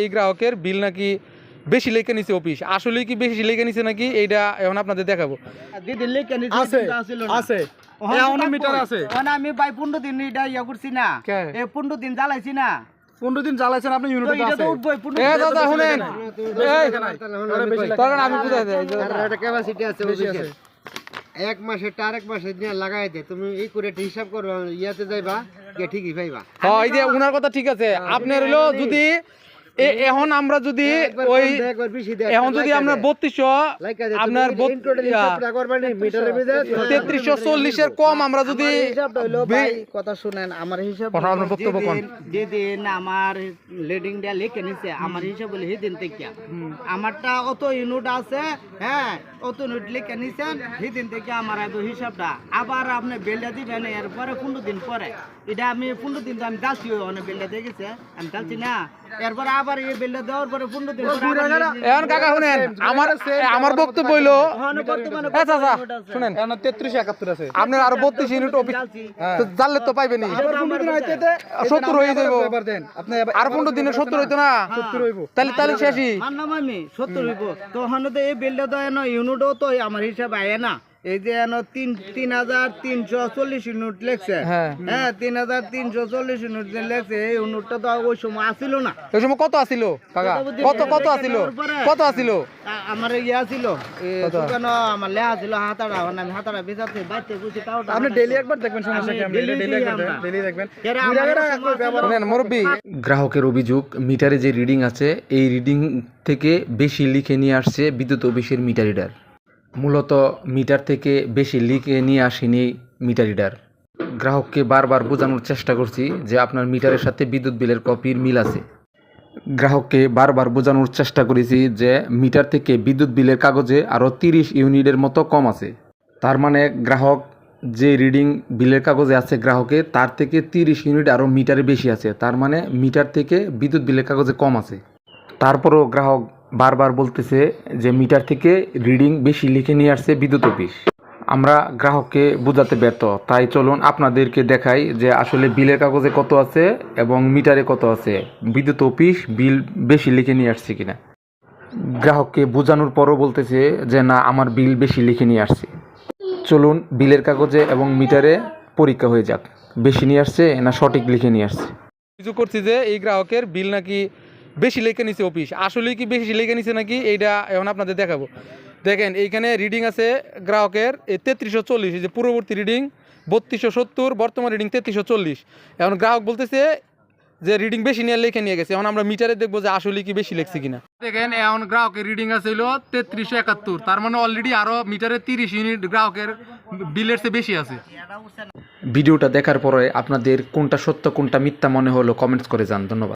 এই গ্রাহকের বিল নাকি বেশি লেখে নিছে অফিস? আসলে কি বেশি লেখে নিছে নাকি? এইটা এখন আপনাদের দেখাবো। আছে। আছে। মিটার আমি ভাই পনেরো দিন এটা ইয়া করছি না? পনেরো দিন জ্বালাইছি না। পনেরো দিন জ্বালাইছেন আপনি ইউনিটে আছে। তো উঠবই পনেরো এ দাদা শুনেন। তখন আমি বুঝাই দেই একটা ক্যাপাসিটি আছে বেশি অফিসের। আছে। এক মাসে আর এক মাসে দিয়ে লাগাই দে তুমি এই করে একটা হিসাব করো ইয়াতে যাইবা গিয়ে ঠিকই পাইবা। হ্যাঁ এই যে উনার কথা ঠিক আছে। আপনার হলো যদি এখন আমরা যদি ওই বেশি দে, এখন যদি আপনার বত্রিশশো আপনার তেত্রিশশো চল্লিশের কম আমরা যদি কথা শুনেন আমার হিসাব আপনার বক্তব্য কোন? যেদিন- আমার লেডিং ডে লিখে নিছে আমার হিসাব বলে সেদিন থেকে। আমারটা অত ইউনিট আছে হ্যাঁ অত ইউনিট লিখে নিছেন সেদিন থেকে আমার এত হিসাবটা। আবার আপনি বেলটা দিবেন এরপরে পনেরো দিন পরে। এটা আমি পনেরো দিন তো আমি গাছি অনেক বেলটা দিয়ে গেছে আমি গাছি না। এরপরে আবার এই বেলটা দেওয়ার পরে পনেরো দিন পরে আবার লিখে- এখন কাকা শুনেন আমার আমার বক্তব্য হইল ওখানে বর্তমানে এ চাচা unit আছে? শুনেন। এখন তেত্রিশ একাত্তর আছে। আপনার আরও বত্রিশ ইউনিট অফিস তো জানলে তো পাইবেনি আবার পনেরো দিন সত্তর হয়ে যাইব। আর পনেরো হইতো না? সত্তর হইব। তাহলে তাহলে শেষই। সত্তর হইব। তো ওখানে তো এই বিলটা ইউনিটও তো আমার হিসাব আয় না। এই যে এনো তিন তিন হাজার তিনশো চল্লিশ ইউনিট লেখছে। হ্যাঁ। হ্যাঁ তিন হাজার তিনশো চল্লিশ ইউনিট লেখছে এই ইউনিটটা তো ওই সময় আসিল না। ওই সময় কত আসিল কাকা? কত কত আসিল? কত আসিল? আমার ইয়া ছিল আমার ছিল হাতাড়া আমি হাতাড়া বেচাতে বাইতে বুঝি তাও আপনি ডেলি একবার দেখবেন সমস্যা কি আপনি একবার মুরব্বী। গ্রাহকের অভিযোগ মিটারে যে রিডিং আছে এই রিডিং থেকে বেশি লিখে নিয়ে আসছে বিদ্যুৎ অফিসের মিটার রিডার মূলত মিটার থেকে বেশি লিখে নিয়ে আসেনি মিটার রিডার গ্রাহককে বারবার বোঝানোর চেষ্টা করছি যে আপনার মিটারের সাথে বিদ্যুৎ বিলের কপির মিল আছে। গ্রাহককে বারবার বোঝানোর চেষ্টা করেছি যে মিটার থেকে বিদ্যুৎ বিলের কাগজে আরও তিরিশ ইউনিটের মতো কম আছে। তার মানে গ্রাহক যে রিডিং বিলের কাগজে আছে গ্রাহকে, তার থেকে তিরিশ ইউনিট আরও মিটারে বেশি আছে। তার মানে মিটার থেকে বিদ্যুৎ বিলের কাগজে কম আছে। তারপরও গ্রাহক বারবার বলতেছে যে মিটার থেকে রিডিং বেশি লিখে নিয়ে আসছে বিদ্যুৎ অফিস। আমরা গ্রাহককে বোঝাতে ব্যর্থ। তাই চলুন আপনাদেরকে দেখাই যে আসলে বিলের কাগজে কত আছে এবং মিটারে কত আছে। বিদ্যুৎ অফিস বিল বেশি লিখে নিয়ে আসছে কিনা। গ্রাহককে বোঝানোর পরও বলতেছে যে না, আমার বিল বেশি লিখে নিয়ে আসছে। চলুন বিলের কাগজে এবং মিটারে পরীক্ষা হয়ে যাক। বেশি নিয়ে আসছে না সঠিক লিখে নিয়ে আসছে? কিছু করছি যে এই গ্রাহকের বিল নাকি বেশি লেখে নিছে অফিস আসলে কি বেশি লেখে নিছে নাকি? এইটা এখন আপনাদের দেখাবো। দেখেন এইখানে রিডিং আছে গ্রাহকের এই তেত্রিশশো চল্লিশ এই যে পূর্ববর্তী রিডিং বত্রিশশো সত্তর বর্তমান রিডিং তেত্রিশশো চল্লিশ। এখন গ্রাহক বলতেছে যে রিডিং বেশি নিয়ে লেখে নিয়ে গেছে। এখন আমরা মিটারে দেখব যে আসলে কি বেশি লেখছে কিনা। দেখেন এখন গ্রাহকের রিডিং আছে হলো তেত্রিশশো একাত্তর। তার মানে অলরেডি আরও মিটারে তিরিশ ইউনিট গ্রাহকের বিলের চেয়ে বেশি আছে। ভিডিওটা দেখার পরে আপনাদের কোনটা সত্য কোনটা মিথ্যা মনে হলো কমেন্টস করে যান ধন্যবাদ।